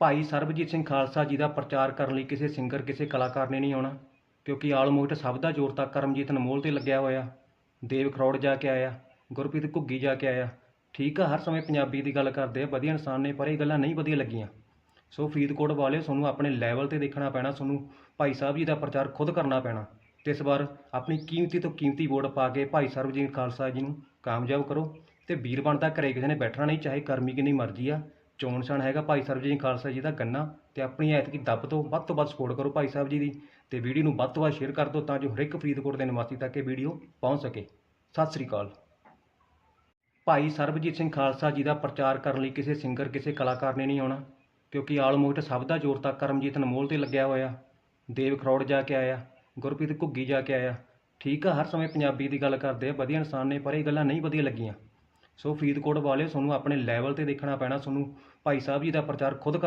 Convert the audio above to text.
ਭਾਈ ਸਰਬਜੀਤ ਸਿੰਘ ਖਾਲਸਾ ਜੀ ਦਾ ਪ੍ਰਚਾਰ ਕਰਨ ਲਈ ਕਿਸੇ ਸਿੰਗਰ, ਕਿਸੇ ਕਲਾਕਾਰ ਨੇ ਨਹੀਂ ਆਉਣਾ, ਕਿਉਂਕਿ ਆਲਮੋਸਟ ਸਭ ਦਾ ਜ਼ੋਰ ਤਾਂ ਕਰਮਜੀਤ ਅਨਮੋਲ ਤੇ ਲੱਗਿਆ ਹੋਇਆ। ਦੇਵ ਖਰੋੜ ਜਾ ਕੇ ਆਇਆ, ਗੁਰਪ੍ਰੀਤ ਘੁੱਗੀ ਜਾ ਕੇ ਆਇਆ। ਠੀਕ ਆ, ਹਰ ਸਮੇਂ ਪੰਜਾਬੀ ਦੀ ਗੱਲ ਕਰਦੇ ਆ, ਵਧੀਆ ਇਨਸਾਨ ਨੇ, ਪਰ ਇਹ ਗੱਲਾਂ ਨਹੀਂ ਵਧੀਆ ਲੱਗੀਆਂ। ਸੋ ਫਰੀਦਕੋਟ ਵਾਲਿਓ, ਤੁਹਾਨੂੰ ਆਪਣੇ ਲੈਵਲ ਤੇ ਦੇਖਣਾ ਪੈਣਾ, ਤੁਹਾਨੂੰ ਭਾਈ ਸਾਹਿਬ ਜੀ ਦਾ ਪ੍ਰਚਾਰ ਖੁਦ ਕਰਨਾ ਪੈਣਾ। ਤੇ ਇਸ ਵਾਰ ਆਪਣੀ ਕੀਮਤੀ ਤੋਂ ਕੀਮਤੀ ਵੋਟ ਪਾ ਕੇ ਭਾਈ ਸਰਬਜੀਤ ਖਾਲਸਾ ਜੀ ਨੂੰ ਕਾਮਯਾਬ ਕਰੋ। ਤੇ ਵੀਰ ਬਣਦਾ ਘਰੇ ਕਿਸੇ ਨੇ ਬੈਠਣਾ ਨਹੀਂ, ਚਾਹੇ ਕਰਮੀ ਕਿੰਨੀ ਮਰਜ਼ੀ ਆ। ਚੋਣ ਨਿਸ਼ਾਨ ਹੈਗਾ ਭਾਈ ਸਰਬਜੀਤ ਖਾਲਸਾ ਜੀ ਦਾ ਗੰਨਾ ਤੇ ਆਪਣੀ ਐਤਕੀ ਦੱਬ ਤੋਂ ਵੱਧ ਤੋਂ ਵੱਧ ਸਪੋਰਟ ਕਰੋ ਭਾਈ ਸਾਹਿਬ ਜੀ ਦੀ ਤੇ ਵੀਡੀਓ ਨੂੰ ਵੱਧ ਤੋਂ ਵੱਧ ਸ਼ੇਅਰ ਕਰ ਦਿਓ ਤਾਂ ਜੋ ਹਰ ਇੱਕ ਫਰੀਦਕੋਟ ਦੇ ਨਿਵਾਸੀ ਤੱਕ ਇਹ ਵੀਡੀਓ ਪਹੁੰਚ ਸਕੇ। ਸਤਿ ਸ੍ਰੀ ਅਕਾਲ। ਭਾਈ ਸਰਬਜੀਤ ਸਿੰਘ ਖਾਲਸਾ ਜੀ ਦਾ ਪ੍ਰਚਾਰ ਕਰਨ ਲਈ ਕਿਸੇ ਸਿੰਗਰ, ਕਿਸੇ ਕਲਾਕਾਰ ਨੇ ਨਹੀਂ ਆਉਣਾ ਕਿਉਂਕਿ ਆਲਮੋਸਟ ਸਭ ਦਾ ਜ਼ੋਰ ਤਾਂ ਕਰਮਜੀਤ ਅਨਮੋਲ ਤੇ ਲੱਗਿਆ ਹੋਇਆ। ਦੇਵ ਖਰੋੜ ਜਾ ਕੇ ਆਇਆ, ਗੁਰਪ੍ਰੀਤ ਘੁੱਗੀ ਜਾ ਕੇ ਆਇਆ। ਠੀਕ ਆ, ਹਰ ਸਮੇਂ ਪੰਜਾਬੀ ਦੀ ਗੱਲ ਕਰਦੇ ਆ, ਵਧੀਆ ਇਨਸਾਨ ਨੇ, ਪਰ ਇਹ ਗੱਲਾਂ ਨਹੀਂ ਵਧੀਆ ਲੱਗੀਆਂ। ਸੋ ਫਰੀਦਕੋਟ ਵਾਲਿਓ, ਤੁਹਾਨੂੰ ਆਪਣੇ ਲੈਵਲ ਤੇ ਦੇਖਣਾ ਪੈਣਾ, ਤੁਹਾਨੂੰ ਭਾਈ ਸਾਹਿਬ ਜੀ ਦਾ ਪ੍ਰਚਾਰ ਖੁਦ